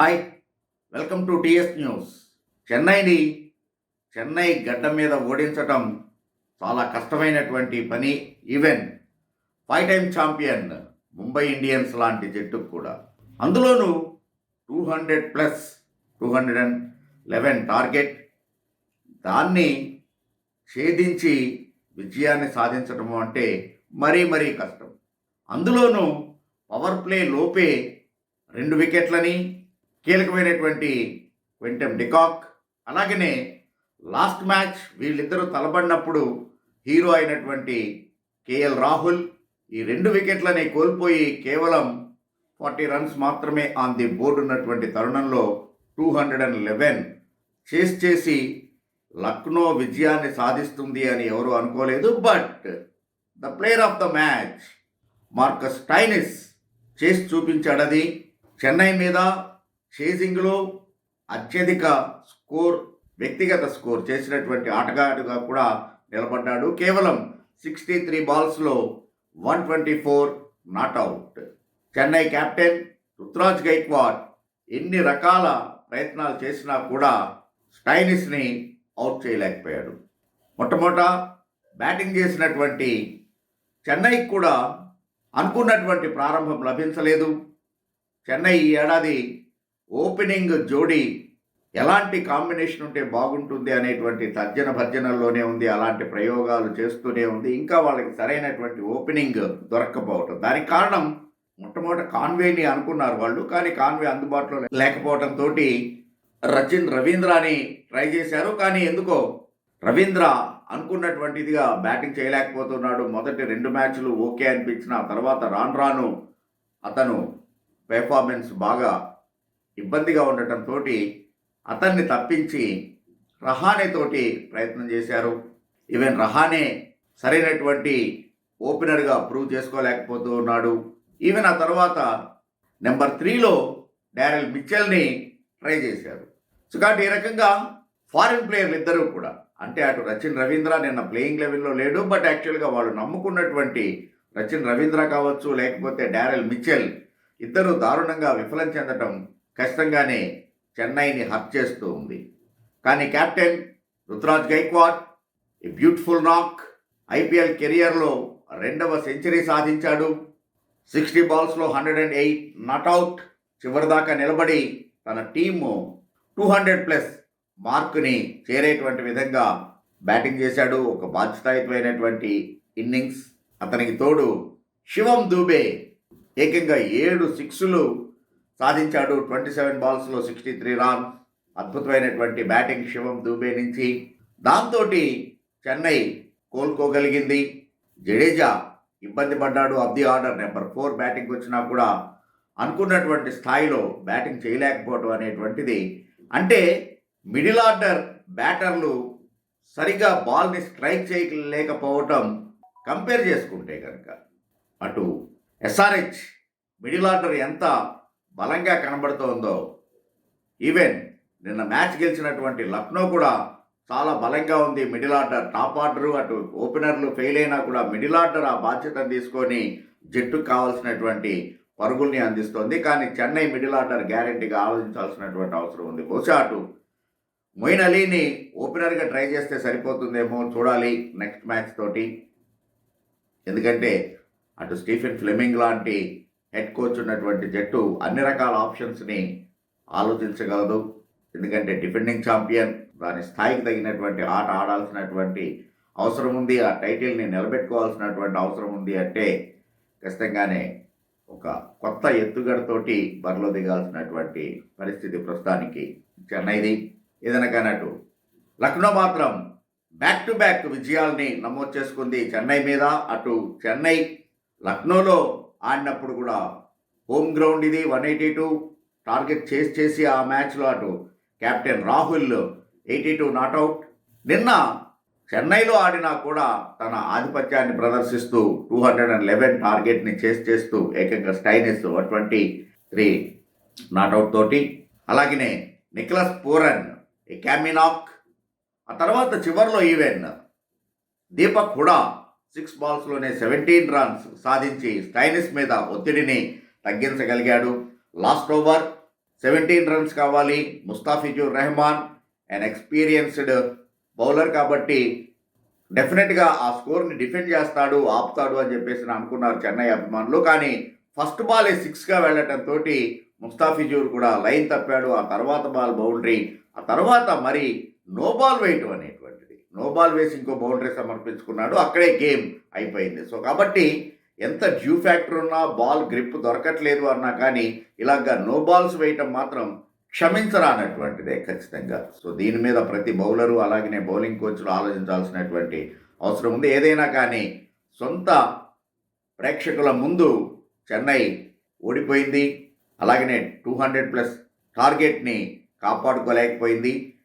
Hi welcome to TS news. చెన్నైని Chennai గడ్డ మీద ఓడించటం చాలా కష్టమైనటువంటి పని even five time champion Mumbai Indians లాంటి జట్టుకు కూడా. అందులోనూ two hundred plus two hundred and eleven target దాన్ని ఛేదించి విజయాన్ని సాధించటము అంటే మరీ మరీ కష్టం. అందులోనూ పవర్ ప్లే లోపే రెండు వికెట్లని కీలకమైనటువంటి క్వింటమ్ డికాక్. అలాగనే లాస్ట్ మ్యాచ్ వీళ్ళిద్దరూ తలబడినప్పుడు హీరో అయినటువంటి కేఎల్ రాహుల్ ఈ రెండు వికెట్లని కోల్పోయి కేవలం ఫార్టీ రన్స్ మాత్రమే ఆన్ ది బోర్డు ఉన్నటువంటి తరుణంలో టూ హండ్రెడ్ అండ్ లెవెన్ చేస్ చేసి లక్నో విజయాన్ని సాధిస్తుంది అని ఎవరు అనుకోలేదు. But the player of the match Marcus Stoinis చేసి చూపించాడది. చెన్నై మీద చేజింగ్లో అత్యధిక స్కోర్ వ్యక్తిగత స్కోర్ చేసినటువంటి ఆటగాడుగా కూడా నిలబడ్డాడు. కేవలం sixty three బాల్స్లో one twenty four not out Chennai captain Ruturaj Gaikwad ఎన్ని రకాల ప్రయత్నాలు చేసినా కూడా స్టైనిస్ని అవుట్ చేయలేకపోయాడు. మొట్టమొదట బ్యాటింగ్ చేసినటువంటి చెన్నైకి కూడా అనుకున్నటువంటి ప్రారంభం లభించలేదు. చెన్నై ఈ ఏడాది ఓపెనింగ్ జోడీ ఎలాంటి కాంబినేషన్ ఉంటే బాగుంటుంది అనేటువంటి తర్జన భర్జనల్లోనే ఉంది అలాంటి ప్రయోగాలు చేస్తూనే ఉంది. ఇంకా వాళ్ళకి సరైనటువంటి ఓపెనింగ్ దొరక్కపోవటం. దానికి కారణం మొట్టమొదటి కాన్వేని అనుకున్నారు వాళ్ళు. కానీ కాన్వే అందుబాటులో లేకపోవడంతో రచిన్ రవీంద్రని ట్రై చేశారు. కానీ ఎందుకో రవీంద్ర అనుకున్నటువంటిదిగా బ్యాటింగ్ చేయలేకపోతున్నాడు. మొదటి రెండు మ్యాచ్లు ఓకే అనిపించిన తర్వాత రాను రాను అతను పెర్ఫార్మెన్స్ బాగా ఇబ్బందిగా ఉండటంతో అతన్ని తప్పించి రహానే తోటి ప్రయత్నం చేశారు. ఈవెన్ రహానే సరైనటువంటి ఓపెనర్గా ప్రూవ్ చేసుకోలేకపోతూ ఉన్నాడు ఈవెన్ ఆ తర్వాత నెంబర్ త్రీలో డారెల్ మిచ్చెల్ని ట్రై చేశారు. సో కాబట్టి ఈ రకంగా ఫారిన్ ప్లేయర్లు ఇద్దరు కూడా అంటే అటు రచిన్ రవీంద్ర నిన్న ప్లేయింగ్ లెవెల్లో లేడు బట్ యాక్చువల్గా వాళ్ళు నమ్ముకున్నటువంటి రచిన్ రవీంద్ర కావచ్చు లేకపోతే డారెల్ మిచెల్ ఇద్దరు దారుణంగా విఫలం చెందటం ఖచ్చితంగానే చెన్నైని హర్ట్ చేస్తూ ఉంది. కానీ కెప్టెన్ రుతురాజ్ గైక్వాడ్ ఈ బ్యూటిఫుల్ నాక్ ఐపీఎల్ కెరియర్లో రెండవ సెంచరీ సాధించాడు. Sixty బాల్స్లో hundred and eight not out చివరిదాకా నిలబడి తన టీము టూ హండ్రెడ్ ప్లస్ మార్కుని చేరేటువంటి విధంగా బ్యాటింగ్ చేశాడు. ఒక బాధ్యతాయుతమైనటువంటి ఇన్నింగ్స్. అతనికి తోడు శివం దూబే. ఏకంగా ఏడు సిక్స్లు సాధించాడు ట్వంటీ సెవెన్ బాల్స్లో సిక్స్టీ త్రీ రన్. అద్భుతమైనటువంటి బ్యాటింగ్ శివం దూబే నుంచి. దాంతో చెన్నై కోలుకోగలిగింది. జడేజా ఇబ్బంది పడ్డాడు of the order number four batting వచ్చినా కూడా అనుకున్నటువంటి స్థాయిలో బ్యాటింగ్ చేయలేకపోవడం అనేటువంటిది. అంటే మిడిల్ ఆర్డర్ బ్యాటర్లు సరిగా బాల్ని స్ట్రైక్ చేయలేకపోవటం కంపేర్ చేసుకుంటే కనుక. అటు ఎస్ఆర్హెచ్ మిడిల్ ఆర్డర్ ఎంత బలంగా కనబడుతోందో ఈవెన్ నిన్న మ్యాచ్ గెలిచినటువంటి లక్నో కూడా చాలా బలంగా ఉంది. మిడిల్ ఆర్డర్ టాప్ ఆర్డర్ అటు ఓపెనర్లు ఫెయిల్ అయినా కూడా మిడిల్ ఆర్డర్ ఆ బాధ్యతను తీసుకొని జట్టుకు కావాల్సినటువంటి పరుగుల్ని అందిస్తోంది. కానీ చెన్నై మిడిల్ ఆర్డర్ గ్యారెంటీగా ఆలోచించాల్సినటువంటి అవసరం ఉంది. బహుశా అటు మొయిన్ అలీని ఓపెనర్గా ట్రై చేస్తే సరిపోతుందేమో చూడాలి నెక్స్ట్ మ్యాచ్ తోటి. ఎందుకంటే అటు స్టీఫెన్ ఫ్లెమింగ్ లాంటి హెడ్ కోచ్ ఉన్నటువంటి జట్టు అన్ని రకాల ఆప్షన్స్ని ఆలోచించగలదు. ఎందుకంటే డిఫెండింగ్ ఛాంపియన్ దాని స్థాయికి తగినటువంటి ఆట ఆడాల్సినటువంటి అవసరం ఉంది. ఆ టైటిల్ని నిలబెట్టుకోవాల్సినటువంటి అవసరం ఉంది అంటే ఖచ్చితంగానే ఒక కొత్త ఎత్తుగడతోటి బరిలో దిగాల్సినటువంటి పరిస్థితి ప్రస్తుతానికి చెన్నైది. ఏదైనా కానట్టు లక్నో మాత్రం బ్యాక్ టు బ్యాక్ విజయాల్ని నమోదు చేసుకుంది చెన్నై మీద. అటు చెన్నై లక్నోలో ఆడినప్పుడు కూడా హోమ్ గ్రౌండ్ ఇది వన్ ఎయిటీ టూ. టార్గెట్ చేసి చేసి ఆ మ్యాచ్లో అటు captain Rahul eighty two not out నిన్న చెన్నైలో ఆడినా కూడా తన ఆధిపత్యాన్ని ప్రదర్శిస్తూ టూ హండ్రెడ్ అండ్ లెవెన్ టార్గెట్ని చేసి చేస్తూ ఏకంగా Stoinis one twenty three not out తోటి. అలాగనే నిక్లస్ పూరన్ క్యామినాక్ ఆ తర్వాత చివరిలో ఈవెన్ దీపక్ హుడా సిక్స్ బాల్స్లోనే సెవెంటీన్ రన్స్ సాధించి స్టైనిస్ మీద ఒత్తిడిని తగ్గించగలిగాడు. లాస్ట్ ఓవర్ సెవెంటీన్ రన్స్ కావాలి. Mustafizur Rahman and experienced bowler కాబట్టి డెఫినెట్గా ఆ స్కోర్ని డిఫెండ్ చేస్తాడు ఆపుతాడు అని చెప్పేసి అనుకున్నారు చెన్నై అభిమానులు. కానీ ఫస్ట్ బాల్ సిక్స్గా వెళ్ళటంతో ముస్తాఫిజూర్ కూడా లైన్ తప్పాడు. ఆ తర్వాత బాల్ బౌండరీ ఆ తర్వాత మరి నో బాల్ వేయటం అనేది నో బాల్ వేసి ఇంకో బౌండరీ సమర్పించుకున్నాడు అక్కడే గేమ్ అయిపోయింది. సో కాబట్టి ఎంత డ్యూ ఫ్యాక్టర్ ఉన్నా బాల్ గ్రిప్ దొరకట్లేదు అన్నా కానీ ఇలాగ నో బాల్స్ వేయటం మాత్రం క్షమించరానటువంటిదే ఖచ్చితంగా. సో దీని మీద ప్రతి బౌలరు అలాగనే బౌలింగ్ కోచ్లు ఆలోచించాల్సినటువంటి అవసరం ఉంది. ఏదైనా కానీ సొంత ప్రేక్షకుల ముందు చెన్నై ఓడిపోయింది. అలాగనే టూ హండ్రెడ్ ప్లస్ టార్గెట్ని కాపాడుకోలేకపోయింది.